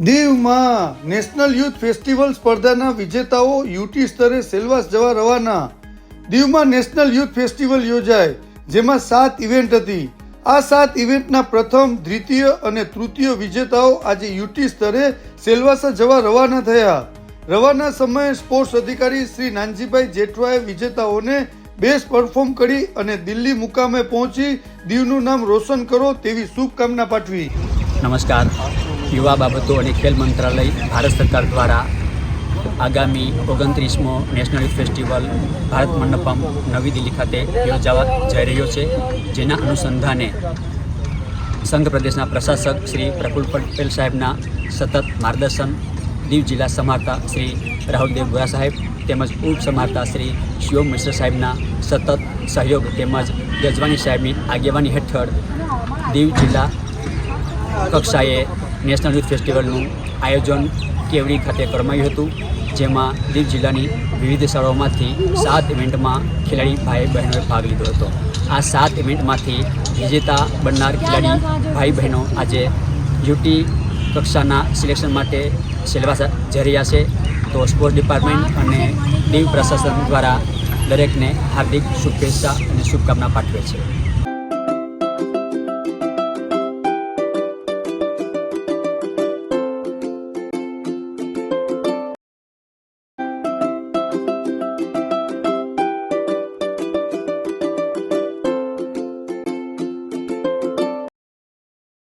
દીવમાં national youth festival સ્પર્ધાના વિજેતાઓ યુટી સ્તરે સેલવાસ જવા રવાના. દીવમાં નેશનલ યુથ ફેસ્ટિવલ યોજાય, જેમાં સાત ઇવેન્ટ હતી. આ સાત ઇવેન્ટના પ્રથમ, દ્વિતીય અને તૃતીય વિજેતાઓ આજે યુટી સ્તરે સેલવાસા જવા રવાના થયા. રવાના સમયે સ્પોર્ટ્સ અધિકારી શ્રી નાનજીભાઈ જેઠવાએ વિજેતાઓને બેસ્ટ પરફોર્મ કરી અને દિલ્હી મુકામે પહોંચી દીવનું નામ રોશન કરો તેવી શુભકામના પાઠવી. નમસ્કાર. યુવા બાબતો અને ખેલ મંત્રાલય ભારત સરકાર દ્વારા આગામી ઓગણત્રીસમો નેશનલ ફેસ્ટિવલ ભારત મંડપમ નવી દિલ્હી ખાતે યોજાવા જઈ રહ્યો છે. જેના અનુસંધાને સંઘ પ્રદેશના પ્રશાસક શ્રી પ્રફુલ પટેલ સાહેબના સતત માર્ગદર્શન, દીવ જિલ્લા સમારતા શ્રી રાહુલદેવ ગોરા સાહેબ તેમજ ઉપ સમારતા શ્રી શિવમ મિશ્ર સાહેબના સતત સહયોગ તેમજ ગજવાની સાહેબની આગેવાની હેઠળ દીવ જિલ્લા કક્ષાએ નેશનલ યુથ ફેસ્ટિવલનું આયોજન કેવડી ખાતે કરમાયું હતું, જેમાં દીવ જિલ્લાની વિવિધ શાળાઓમાંથી સાત ઇવેન્ટમાં ખેલાડી ભાઈ બહેનોએ ભાગ લીધો હતો. આ સાત ઇવેન્ટમાંથી વિજેતા બનનાર ખેલાડી ભાઈ બહેનો આજે યુટી કક્ષાના સિલેક્શન માટે સિલેબસ જઈ રહ્યા છે તો સ્પોર્ટ્સ ડિપાર્ટમેન્ટ અને દીવ પ્રશાસન દ્વારા દરેકને હાર્દિક શુભેચ્છા અને શુભકામના પાઠવે છે.